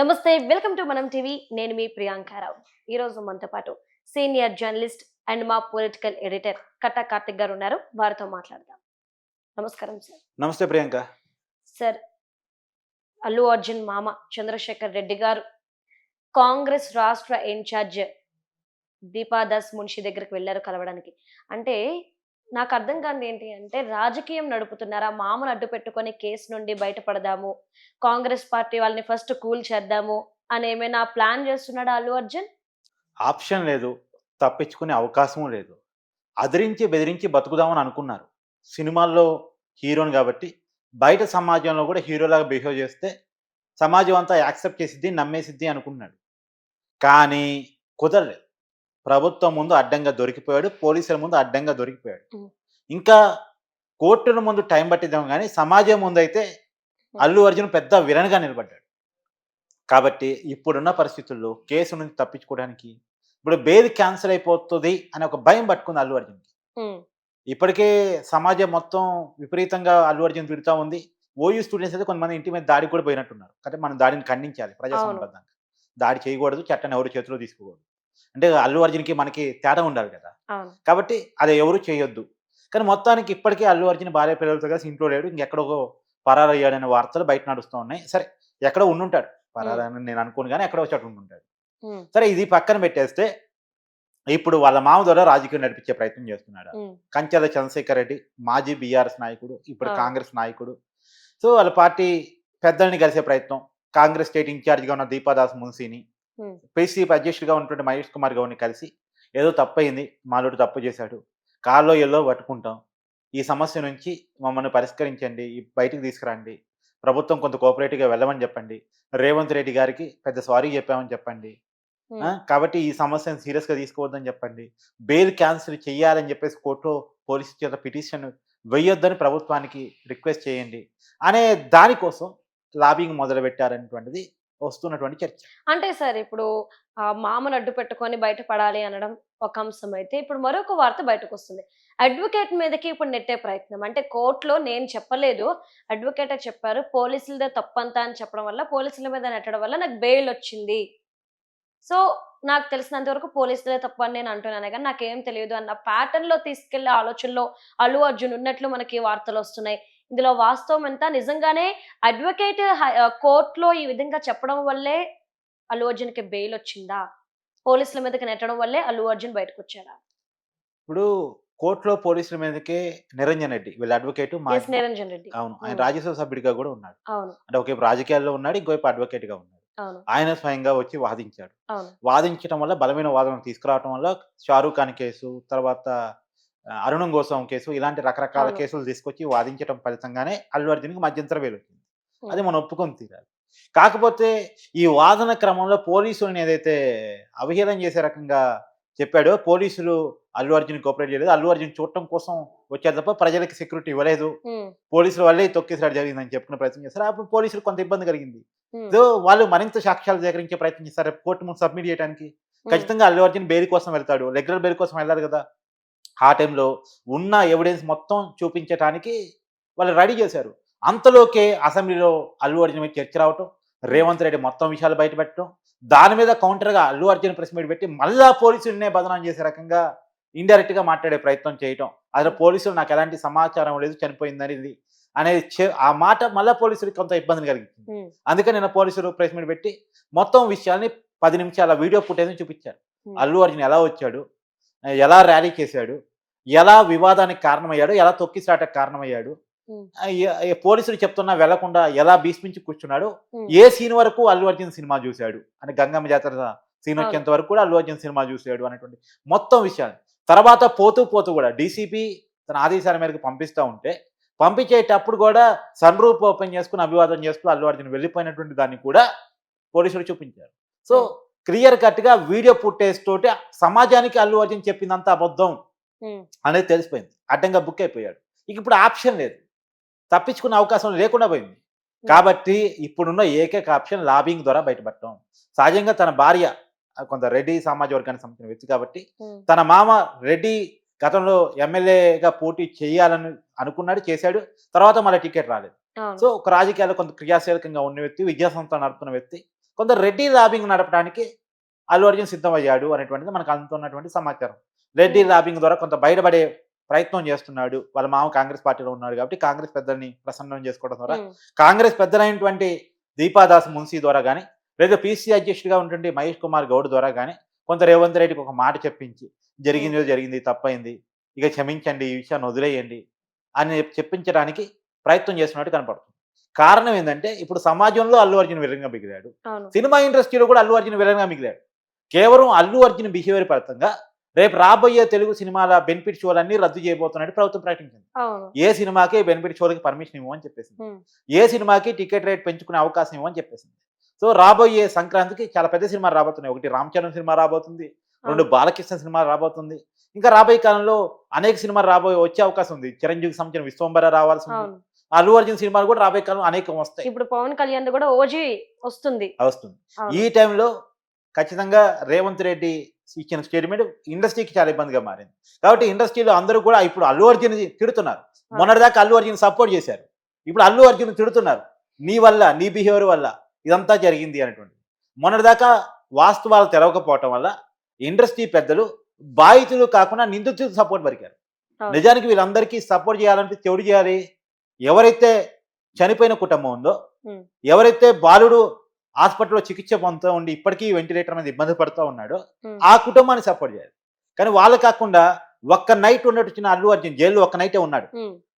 నమస్తే welcome to మనం TV. నేను మీ ప్రియాంకారావు ఈ రోజు మనతో పాటు సీనియర్ జర్నలిస్ట్ అండ్ మా పొలిటికల్ ఎడిటర్ కట్టా కార్తిక్ గారు ఉన్నారు. వారితో మాట్లాడదాం. నమస్కారం సార్. నమస్తే ప్రియాంక. సార్ అల్లు అర్జున్ మామ చంద్రశేఖర్ రెడ్డి గారు కాంగ్రెస్ రాష్ట్ర ఇన్ఛార్జ్ దీపాదాస్ మున్షి దగ్గరికి వెళ్ళారు కలవడానికి. అంటే నాకు అర్థం కాని ఏంటి అంటే రాజకీయం నడుపుతున్నారా? మామూలు అడ్డు పెట్టుకొని కేసు నుండి బయటపడదాము. కాంగ్రెస్ పార్టీ వాళ్ళని ఫస్ట్ కూల్ చేద్దాము అని ఏమైనా ప్లాన్ చేస్తున్నాడా అల్లు అర్జున్? ఆప్షన్ లేదు. తప్పించుకునే అవకాశం లేదు. అదిరించి బెదిరించి బతుకుదామని అనుకున్నారు. సినిమాల్లో హీరోని కాబట్టి బయట సమాజంలో కూడా హీరోలాగా బిహేవ్ చేస్తే సమాజం అంతా యాక్సెప్ట్ చేసిద్ది నమ్మేసిద్ది అనుకున్నాడు. కానీ కుదరలేదు. ప్రభుత్వం ముందు అడ్డంగా దొరికిపోయాడు పోలీసుల ముందు అడ్డంగా దొరికిపోయాడు. ఇంకా కోర్టుల ముందు టైం పట్టిద్దాం కానీ సమాజం ముందు అయితే అల్లు అర్జున్ పెద్ద విలన్గా నిలబడ్డాడు. కాబట్టి ఇప్పుడున్న పరిస్థితుల్లో కేసు నుంచి తప్పించుకోవడానికి ఇప్పుడు బెయిల్ క్యాన్సిల్ అయిపోతుంది అనే ఒక భయం పట్టుకుంది అల్లు అర్జున్కి. ఉమ్, ఇప్పటికే సమాజం మొత్తం విపరీతంగా అల్లు అర్జున్ తిడుతూ ఉంది. ఓయూ స్టూడెంట్స్ అయితే కొంతమంది ఇంటి మీద దాడికి కూడా పోయినట్టున్నారు. అంటే మనం దాడిని ఖండించాలి ప్రజాసంబద్ధంగా దాడి చేయకూడదు చట్టాన్ని ఎవరు చేతిలో తీసుకోకూడదు. అంటే అల్లు అర్జున్కి మనకి తేడా ఉండాలి కదా. కాబట్టి అది ఎవరు చేయొద్దు. కానీ మొత్తానికి ఇప్పటికే అల్లు అర్జున్ భార్య పిల్లలతో కలిసి ఇంట్లో లేడు. ఇంకెక్కడో పరారయ్యాడనే వార్తలు బయట నడుస్తూ ఉన్నాయి. సరే ఎక్కడో ఉండుంటాడు. పరారని నేను అనుకోను కానీ ఎక్కడో చోట ఉండుంటాడు. సరే ఇది పక్కన పెట్టేస్తే ఇప్పుడు వాళ్ళ మామ ద్వారా రాజకీయం నడిపించే ప్రయత్నం చేస్తున్నాడు. కంచెల చంద్రశేఖర్ రెడ్డి మాజీ బీఆర్ఎస్ నాయకుడు ఇప్పుడు. కాంగ్రెస్ నాయకుడు. సో వాళ్ళ పార్టీ పెద్దల్ని కలిసే ప్రయత్నం. కాంగ్రెస్ స్టేట్ ఇన్ఛార్జ్గా ఉన్న దీపాదాస్ మున్సీని పిసిసి అధ్యక్షుడిగా ఉన్నటువంటి మహేష్ కుమార్ గౌడ్ని కలిసి ఏదో తప్పయింది మాలోడు తప్పు చేశాడు. కాల్లో ఎల్లో పట్టుకుంటాం. ఈ సమస్య నుంచి మమ్మల్ని పరిష్కరించండి బయటికి తీసుకురండి. ప్రభుత్వం కొంత కోఆపరేటివ్గా వెళ్ళమని చెప్పండి. రేవంత్ రెడ్డి గారికి పెద్ద సారీ చెప్పామని చెప్పండి. కాబట్టి ఈ సమస్యను సీరియస్గా తీసుకోవద్దని చెప్పండి. బెయిల్ క్యాన్సిల్ చేయాలని చెప్పేసి కోర్టులో పోలీసు చేత పిటిషన్ వేయొద్దని ప్రభుత్వానికి రిక్వెస్ట్ చేయండి. అనే దానికోసం లాబింగ్ మొదలు పెట్టారనేటువంటిది వస్తున్నటువంటి చర్చ. అంటే సార్ ఇప్పుడు ఆ మామను అడ్డు పెట్టుకొని బయటపడాలి అనడం ఒక అంశం అయితే ఇప్పుడు మరొక వార్త బయటకు వస్తుంది అడ్వకేట్ మీదకి ఇప్పుడు నెట్టే ప్రయత్నం. అంటే కోర్టులో నేను చెప్పలేదు అడ్వకేటే చెప్పారు పోలీసులదే తప్పంతా అని చెప్పడం వల్ల పోలీసుల మీద నెట్టడం వల్ల నాకు బెయిల్ వచ్చింది. సో నాకు తెలిసినంత వరకు పోలీసులే తప్పు అని నేను అంటున్నాను కానీ నాకేం తెలియదు అన్న ప్యాటర్న్లో తీసుకెళ్ళే ఆలోచనలో అల్లు అర్జున్ ఉన్నట్లు మనకి వార్తలు వస్తున్నాయి. ఇందులో వాస్తవం ఎంత? నిజంగానే అడ్వకేట్ కోర్టులో ఈ విధంగా చెప్పడం వల్లే అల్లు అర్జున్కి బెయిల్ వచ్చిందా? పోలీసుల మీదకి నెట్టడం వల్లే అల్లు అర్జున్ బయటకు వచ్చాడా ఇప్పుడు కోర్టులో పోలీసుల మీదకే నిరంజన్ రెడ్డి వీళ్ళ అడ్వకేట్ నిరంజన్ రెడ్డి. అవును. ఆయన. రాజ్యసభ సభ్యుడిగా కూడా ఉన్నాడు. అవును. అంటే ఒకవైపు రాజకీయాల్లో ఉన్నాడు ఇంకోవైపు అడ్వకేట్గా ఉన్నాడు ఆయన స్వయంగా వచ్చి వాదించాడు. వాదించడం వల్ల బలమైన వాదన తీసుకురావడం వల్ల షారూక్ ఖాన్ కేసు తర్వాత అరుణం గోస్వామి కేసు ఇలాంటి రకరకాల. కేసులు తీసుకొచ్చి వాదించడం ఫలితంగానే అల్లు అర్జున్కి మధ్యంతర వేలు వచ్చింది Hmm. అది మనం ఒప్పుకొని తీరాలి. కాకపోతే ఈ వాదన క్రమంలో పోలీసులను ఏదైతే అవహేళన చేసే రకంగా చెప్పాడో పోలీసులు అల్లు అర్జున్ కోఆపరేట్ చేయలేదు. అల్లు అర్జున్ చూడటం కోసం వచ్చారు తప్ప ప్రజలకి సెక్యూరిటీ ఇవ్వలేదు. పోలీసుల వల్లే ఈ తొక్కేసాడు జరిగిందని చెప్పుకునే ప్రయత్నం చేస్తారు అప్పుడు పోలీసులు కొంత ఇబ్బంది కలిగింది. వాళ్ళు మరింత సాక్ష్యాలు సేకరించే ప్రయత్నం చేస్తారు కోర్టు ముందు సబ్మిట్ చేయడానికి ఖచ్చితంగా అల్లు అర్జున్ బెయిల్ కోసం వెళ్తాడు. రెగ్యులర్ బెయిల్ కోసం వెళ్ళాలి కదా. ఆ టైంలో ఉన్న ఎవిడెన్స్ మొత్తం చూపించడానికి వాళ్ళు రెడీ చేశారు. అంతలోకే అసెంబ్లీలో అల్లు అర్జున్ మీద చర్చ రావటం రేవంత్ రెడ్డి మొత్తం విషయాలు బయటపెట్టడం దాని మీద కౌంటర్గా అల్లు అర్జున్ ప్రెస్ మీట్ పెట్టి మళ్ళా పోలీసులనే బదనాం చేసే రకంగా ఇండైరెక్ట్గా మాట్లాడే ప్రయత్నం చేయటం. అసలు పోలీసులు నాకు ఎలాంటి సమాచారం లేదు చనిపోయిందని ఇది అనేది ఆ మాట మళ్ళా పోలీసులకు కొంత ఇబ్బందిని కలిగించింది. ఉమ్, అందుకని నిన్న పోలీసులు ప్రెస్ మీట్ పెట్టి మొత్తం విషయాల్ని పది నిమిషాల వీడియో ఫుటేజ్ చూపించారు. అల్లు అర్జున్ ఎలా వచ్చాడు ఎలా ర్యాలీ చేశాడు ఎలా వివాదానికి కారణమయ్యాడు? ఎలా తొక్కిసాటకు కారణమయ్యాడు? పోలీసులు చెప్తున్నా వెళ్ళకుండా ఎలా భీష్మించి కూర్చున్నాడు? ఏ సీన్ వరకు అల్లు అర్జున్ సినిమా చూశాడు? అంటే గంగమ్మ జాతర సీన్. వచ్చేంత వరకు కూడా అల్లు అర్జున్ సినిమా చూశాడు అనేటువంటి మొత్తం విషయాలు. తర్వాత పోతూ పోతూ కూడా డీసీపీ తన ఆదేశాల మేరకు పంపిస్తూ ఉంటే పంపించేటప్పుడు కూడా సన్ రూప్ ఓపెన్ చేసుకుని అభివాదం చేస్తూ అల్లు అర్జున్ వెళ్ళిపోయినటువంటి దాన్ని కూడా పోలీసులు చూపించారు. సో క్లియర్ కట్గా వీడియో ఫుటేజ్ తోటి సమాజానికి అల్లు అర్జున్ చెప్పిందంత అబద్ధం. అనేది తెలిసిపోయింది. అడ్డంగా బుక్ అయిపోయాడు. ఇక ఇప్పుడు ఆప్షన్ లేదు. తప్పించుకునే అవకాశం లేకుండా పోయింది. కాబట్టి ఇప్పుడున్న ఏకైక ఆప్షన్ లాబింగ్ ద్వారా బయటపడటం. సహజంగా తన భార్య కొంత రెడ్డి సమాజ వర్గానికి సంబంధించిన వ్యక్తి కాబట్టి తన మామ రెడ్డి గతంలో ఎమ్మెల్యేగా పోటీ చేయాలని అనుకున్నాడు చేశాడు. తర్వాత మళ్ళీ టికెట్ రాలేదు. సో ఒక రాజకీయాల్లో కొంత క్రియాశీలకంగా ఉన్న వ్యక్తి విద్యాసంస్థ నడుపుతున్న వ్యక్తి కొంత రెడ్డి లాబింగ్ నడపడానికి అల్లు అర్జున్ సిద్ధమయ్యాడు అనేటువంటిది మనకు అందుతున్నటువంటి సమాచారం. రెడ్డి లాబింగ్ ద్వారా కొంత బయటపడే ప్రయత్నం చేస్తున్నాడు. వాళ్ళ మామ కాంగ్రెస్ పార్టీలో ఉన్నాడు కాబట్టి కాంగ్రెస్ పెద్దల్ని ప్రసన్నం చేసుకోవడం ద్వారా. కాంగ్రెస్ పెద్దలైనటువంటి దీపాదాస్ మున్సీ ద్వారా కానీ లేదా పీసీ అధ్యక్షుడిగా ఉంటుండే మహేష్ కుమార్ గౌడ్ ద్వారా కానీ కొంత రేవంత్ రెడ్డికి ఒక మాట చెప్పించి జరిగింది జరిగింది తప్పైంది. ఇక క్షమించండి ఈ విషయాన్ని వదిలేయండి అని చెప్పించడానికి ప్రయత్నం చేస్తున్నట్టు కనపడుతుంది. కారణం ఏంటంటే ఇప్పుడు సమాజంలో అల్లు అర్జున్ విలన్గా మిగిలాడు. సినిమా ఇండస్ట్రీలో కూడా అల్లు అర్జున్ విలన్గా మిగిలాడు. కేవలం అల్లు అర్జున్ బిహేవియర్ ఫలితంగా రేపు రాబోయే తెలుగు సినిమాల బెనిఫిట్ షోలన్నీ రద్దు చేయబోతున్నట్టు ప్రభుత్వం ప్రకటించింది. ఏ సినిమాకి బెనిఫిట్ షోలకి పర్మిషన్ ఇవ్వమని చెప్పేసింది. ఏ సినిమాకి టికెట్ రేట్ పెంచుకునే అవకాశం ఇవ్వమని చెప్పేసింది. సో రాబోయే సంక్రాంతికి చాలా పెద్ద సినిమా రాబోతున్నాయి. ఒకటి రామ్ చరణ్ సినిమా రాబోతుంది. రెండు బాలకృష్ణ సినిమా రాబోతుంది. ఇంకా రాబోయే కాలంలో అనేక సినిమాలు రాబోయే వచ్చే అవకాశం ఉంది. చిరంజీవికి సంబంధించిన విశ్వంబర రావాల్సి ఉంది అల్లు అర్జున్ సినిమాలు కూడా రాబోయే కాలం అనేకం వస్తాయి. ఇప్పుడు పవన్ కళ్యాణ్ కూడా ఓజీ వస్తుంది. వస్తుంది. ఈ టైంలో ఖచ్చితంగా రేవంత్ రెడ్డి ఇచ్చిన స్టేట్మెంట్ ఇండస్ట్రీకి చాలా ఇబ్బందిగా మారింది. కాబట్టి ఇండస్ట్రీలో అందరూ కూడా ఇప్పుడు అల్లు అర్జున్ తిడుతున్నారు. మొన్నటిదాకా అల్లు అర్జున్ సపోర్ట్ చేశారు. ఇప్పుడు అల్లు అర్జున్ తిడుతున్నారు. నీ వల్ల నీ బిహేవియర్ వల్ల ఇదంతా జరిగింది అనేటువంటి మొన్నటిదాకా వాస్తవాలు తెలవకపోవటం వల్ల ఇండస్ట్రీ పెద్దలు బాధితులు కాకుండా నిందితులు సపోర్ట్ పలికారు. అవును. నిజానికి వీళ్ళందరికీ సపోర్ట్ చేయాలంటే ఎవరు చేయాలి. ఎవరైతే చనిపోయిన కుటుంబం ఉందో. ఎవరైతే బాలుడు హాస్పిటల్లో చికిత్స పొందుతూ ఉండి ఇప్పటికీ వెంటిలేటర్ మీద ఇబ్బంది పడుతూ ఉన్నాడో. ఆ కుటుంబాన్ని సపోర్ట్ చేయాలి. కానీ వాళ్ళు కాకుండా ఒక్క నైట్ ఉన్నట్టు వచ్చిన అల్లు అర్జున్ జైల్లో ఒక్క నైటే ఉన్నాడు.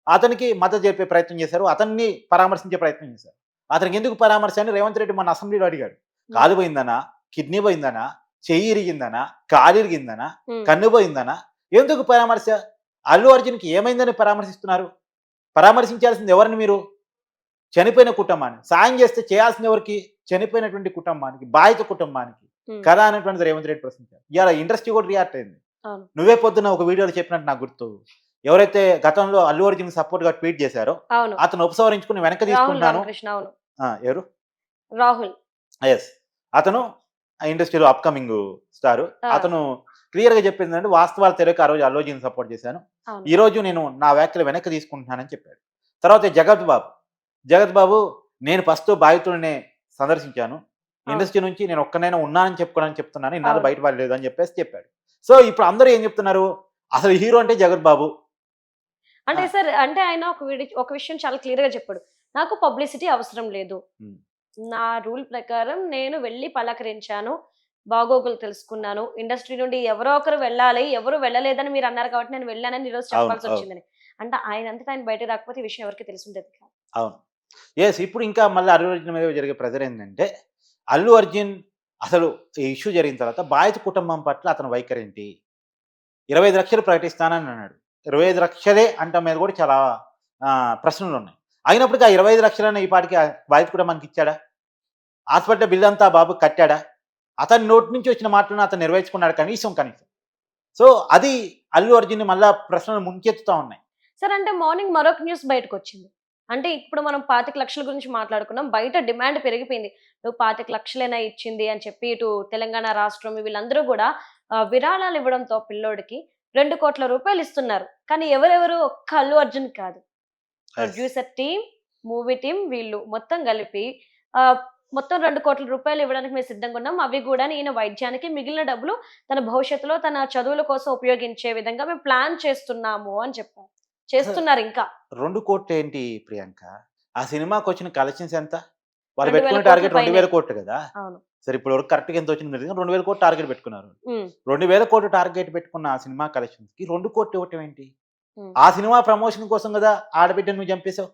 అతనికి మద్దతు చెప్పే ప్రయత్నం చేశారు. అతన్ని పరామర్శించే ప్రయత్నం చేశారు. అతనికి ఎందుకు పరామర్శ అని రేవంత్ రెడ్డి మన అసెంబ్లీలో అడిగాడు. కాలు పోయిందనా? కిడ్నీ పోయిందనా? చెయ్యి ఇరిగిందనా? కాలు ఇరిగిందనా. కన్ను పోయిందనా? ఎందుకు పరామర్శ? అల్లు అర్జున్కి ఏమైందని పరామర్శిస్తున్నారు? పరామర్శించాల్సింది ఎవరిని మీరు? చనిపోయిన కుటుంబాన్ని సాయం చేస్తే చేయాల్సింది ఎవరికి? చనిపోయినటువంటి కుటుంబానికి బాధిత కుటుంబానికి. కదా అనేటువంటిది రేవంత్ రెడ్డి ప్రశ్నించారు. ఇవాళ ఇండస్ట్రీ కూడా రియాక్ట్ అయింది. నువ్వే పొద్దున్న ఒక వీడియోలో చెప్పినట్టు నాకు గుర్తు. ఎవరైతే గతంలో అల్లు అర్జున్ సపోర్ట్గా ట్వీట్ చేశారో అతను ఉపసంహరించుకుని వెనక తీసుకుంటాను ఎవరు? రాహుల్. ఎస్. అతను ఆ ఇండస్ట్రీలో అప్కమింగ్ స్టార్. అతను క్లియర్గా చెప్పింది అంటే వాస్తవాలు తెలియక ఆ రోజు అల్లు అర్జున్ సపోర్ట్ చేశాను. ఈ రోజు నేను నా వ్యాఖ్యలు వెనక్కి తీసుకుంటున్నానని చెప్పాడు. తర్వాత జగత్ బాబు జగత్ బాబు నేను ఫస్ట్ బాధితుడిని సందర్శించాను. ఇండస్ట్రీ నుంచి నేను ఒక్కనైనా ఉన్నానని చెప్పుకోవడానికి చెప్తున్నాను. ఇన్నాళ్ళు. బయట పడలేదు అని చెప్పేసి చెప్పాడు. సో ఇప్పుడు అందరూ ఏం చెప్తున్నారు? అసలు హీరో అంటే జగత్ బాబు. అంటే. సార్ అంటే ఆయన ఒక విడి- ఒక విషయం చాలా క్లియర్గా చెప్పాడు. నాకు పబ్లిసిటీ అవసరం లేదు. నా రూల్ ప్రకారం నేను వెళ్ళి పలకరించాను. బాగోగులు తెలుసుకున్నాను. ఇండస్ట్రీ నుండి ఎవరో ఒకరు వెళ్ళాలి. ఎవరు వెళ్ళలేదని మీరు అన్నారు కాబట్టి నేను వెళ్ళానని ఈరోజు చెప్పాల్సి. వచ్చిందని. అంటే ఆయన అంతటా ఆయన బయట రాకపోతే ఈ విషయం ఎవరికి తెలిసిండేది కాదు. అవును. ఎస్ ఇప్పుడు ఇంకా మళ్ళీ అల్లు అర్జున్ మీద జరిగే ప్రెజర్ ఏంటంటే అల్లు అర్జున్ అసలు ఈ ఇష్యూ జరిగిన తర్వాత బాధిత కుటుంబం పట్ల అతని వైఖరి ఏంటి ఇరవై ఐదు లక్షలు ప్రకటిస్తానని అన్నాడు. ఇరవై ఐదు లక్షలే అంట మీద కూడా చాలా ఆ, ప్రశ్నలు ఉన్నాయి. అయినప్పటికీ ఆ ఇరవై ఐదు లక్షలన్న ఈ పాటికి ఆ బాధిత కుటుంబానికి ఇచ్చాడా? హాస్పిటల్ బిల్ అంతా బాబు కట్టాడా? అతని నోటి నుంచి వచ్చిన మాటలను అతను నెరవేర్చుకున్నాడు కనీసం కనీసం. సో అది అల్లు అర్జున్ మళ్ళా ప్రశ్నలు ముంచెత్తుతా ఉన్నాయి. సార్ అంటే మార్నింగ్ మరొక న్యూస్ బయటకు వచ్చింది అంటే ఇప్పుడు మనం పాతిక లక్షల గురించి మాట్లాడుకున్నాం బయట డిమాండ్ పెరిగిపోయింది. నువ్వు పాతిక లక్షలైనా ఇచ్చింది? అని చెప్పి ఇటు తెలంగాణ రాష్ట్రం వీళ్ళందరూ కూడా విరాళాలు ఇవ్వడంతో పిల్లోడికి రెండు కోట్ల రూపాయలు ఇస్తున్నారు. కానీ ఎవరెవరు? ఒక్క అల్లు అర్జున్ కాదు. ప్రొడ్యూసర్ టీం మూవీ టీం వీళ్ళు మొత్తం కలిపి మొత్తం రెండు కోట్ల రూపాయలు ఇవ్వడానికి మేము సిద్ధంగా ఉన్నాం. అవి కూడా ఈయన వైద్యానికి మిగిలిన డబ్బులు తన భవిష్యత్తులో తన చదువుల కోసం ఉపయోగించే విధంగా మేము ప్లాన్ చేస్తున్నాము అని చెప్పారు. చేస్తున్నారు ఇంకా. రెండు కోట్లు ఏంటి ప్రియాంక? ఆ సినిమాకి వచ్చిన కలెక్షన్స్ ఎంత? వాళ్ళు పెట్టుకున్న టార్గెట్ రెండు వేల కోట్లు కదా? సరే ఇప్పుడు వరకు కరెక్ట్గా ఎంత వచ్చింది రెండు వేల కోట్లు టార్గెట్ పెట్టుకున్నారు రెండు వేల కోట్లు టార్గెట్ పెట్టుకున్న ఆ సినిమా కలెక్షన్స్కి రెండు కోట్లు ఇవ్వటం ఏంటి? ఆ సినిమా ప్రమోషన్ కోసం కదా ఆడబిడ్డ నువ్వు చంపేశావు?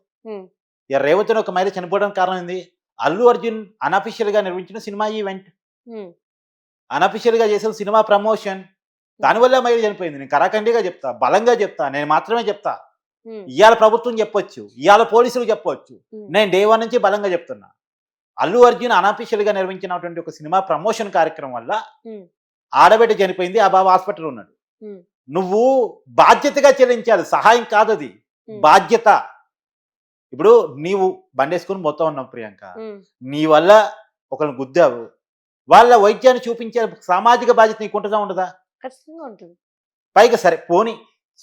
రేవతిని ఒక మైలు చనిపోవడానికి కారణం ఏంది? అల్లు అర్జున్ అనఫిషియల్గా నిర్వహించిన సినిమా ఈవెంట్ అనఫిషియల్గా చేసిన సినిమా ప్రమోషన్ దానివల్ల మైలు చనిపోయింది. నేను కరాఖండిగా చెప్తా బలంగా చెప్తా నేను మాత్రమే చెప్తా. ఇవాళ ప్రభుత్వం చెప్పొచ్చు ఇవాళ పోలీసులు చెప్పొచ్చు. ఉమ్. నేను డే వన్ నుంచి బలంగా చెప్తున్నా. అల్లు అర్జున్ అనఫిషియల్గా నిర్వహించినటువంటి ఒక సినిమా ప్రమోషన్ కార్యక్రమం వల్ల. ఆడబిడ్డ చనిపోయింది ఆ బాబు హాస్పిటల్ ఉన్నాడు. నువ్వు బాధ్యతగా చెల్లించాలి సహాయం కాదు అది. బాధ్యత. ఇప్పుడు నీవు బండేసుకుని మొత్తం ఉన్నావు ప్రియాంక. నీ వల్ల ఒకరిని గుద్దావు. వాళ్ళ వైద్యాన్ని చూపించే సామాజిక బాధ్యత నీకు ఉంటుందా ఉండదా? ఖచ్చితంగా ఉంటుంది. పైగా సరే పోని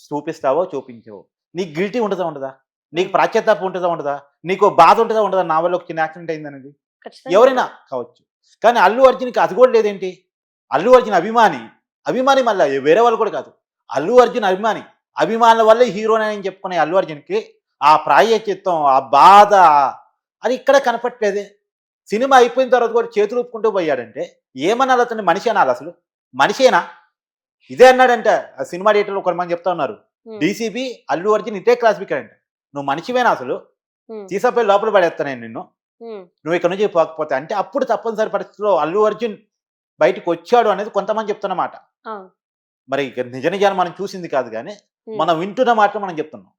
చూపిస్తావో చూపించవో నీకు గిల్టీ ఉంటుందా ఉండదా? నీకు ప్రాచ్యతాపం ఉంటుందా ఉండదా? నీకు బాధ ఉంటుందా ఉండదా నా వల్ల ఒక చిన్న యాక్సిడెంట్ అయింది అనేది ఖచ్చితంగా ఎవరైనా కావచ్చు. కానీ అల్లు అర్జున్కి అది కూడా లేదేంటి? అల్లు అర్జున్ అభిమాని. అభిమాని మళ్ళీ వేరే వాళ్ళు కూడా కాదు. అల్లు అర్జున్ అభిమాని. అభిమానుల వల్లే హీరోని చెప్పుకునే అల్లు అర్జున్కి ఆ ప్రాయచిత్తం ఆ బాధ అది ఇక్కడ కనపట్లేదే సినిమా అయిపోయిన తర్వాత కూడా చేతులు ఊపుకుంటూ పోయాడంటే ఏమనాలి అతన్ని? మనిషి అనాలి అసలు? మనిషేనా? ఇదే అన్నాడంట. ఆ సినిమా థియేటర్లో కొంతమంది చెప్తా ఉన్నారు. డీసీపీ అల్లు అర్జున్ ఇదే క్లాసిఫిక్ అంట నువ్వు మనిషివేనా అసలు? తీసపోయి లోపల పడేస్తాను నేను నిన్ను. నువ్వు ఇక్కడ నుంచి పోకపోతే అంటే అప్పుడు తప్పనిసరి పరిస్థితిలో అల్లు అర్జున్ బయటకు వచ్చాడు అనేది కొంతమంది చెప్తున్నమాట మరి నిజ నిజాన్ని మనం చూసింది కాదు కానీ మనం వింటున్న మాటలు మనం చెప్తున్నాం.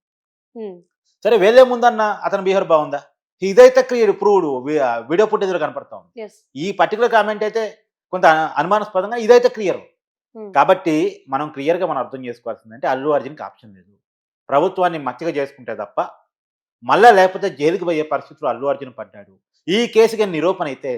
సరే వేలే ముందన్న అతని బిహేవియర్ బాగుందా? ఇదైతే క్లియర్ ప్రూవ్డ్ వీడియో ఫుటేజ్లో కనపడతా ఉంది. yes, ఈ పర్టికులర్ కామెంట్ అయితే కొంత అను- అనుమానాస్పదంగా ఇదైతే క్లియర్. కాబట్టి మనం క్లియర్గా మనం అర్థం చేసుకోవాల్సిందంటే అల్లు అర్జున్కి ఆప్షన్ లేదు. ప్రభుత్వాన్ని మచ్చిగా చేసుకుంటే తప్ప మళ్ళా లేకపోతే జైలుకి పోయే పరిస్థితులు అల్లు అర్జున్ పడ్డాడు. ఈ కేసుకి నిరూపణ అయితే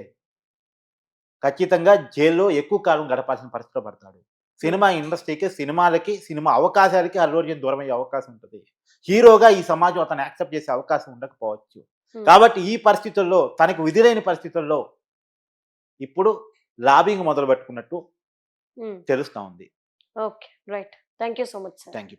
ఖచ్చితంగా జైల్లో ఎక్కువ కాలం గడపాల్సిన పరిస్థితిలో పడతాడు. సినిమా ఇండస్ట్రీకి సినిమాలకి సినిమా అవకాశాలకి అల్లు అర్జున్ దూరం అయ్యే అవకాశం ఉంటుంది. హీరోగా ఈ సమాజం అతను యాక్సెప్ట్ చేసే అవకాశం ఉండకపోవచ్చు. కాబట్టి ఈ పరిస్థితుల్లో తనకు విధిలేని పరిస్థితుల్లో ఇప్పుడు లాబింగ్ మొదలు పెట్టుకున్నట్టు తెలుస్తా ఉంది. Okay. Right. Thank you so much sir. Thank you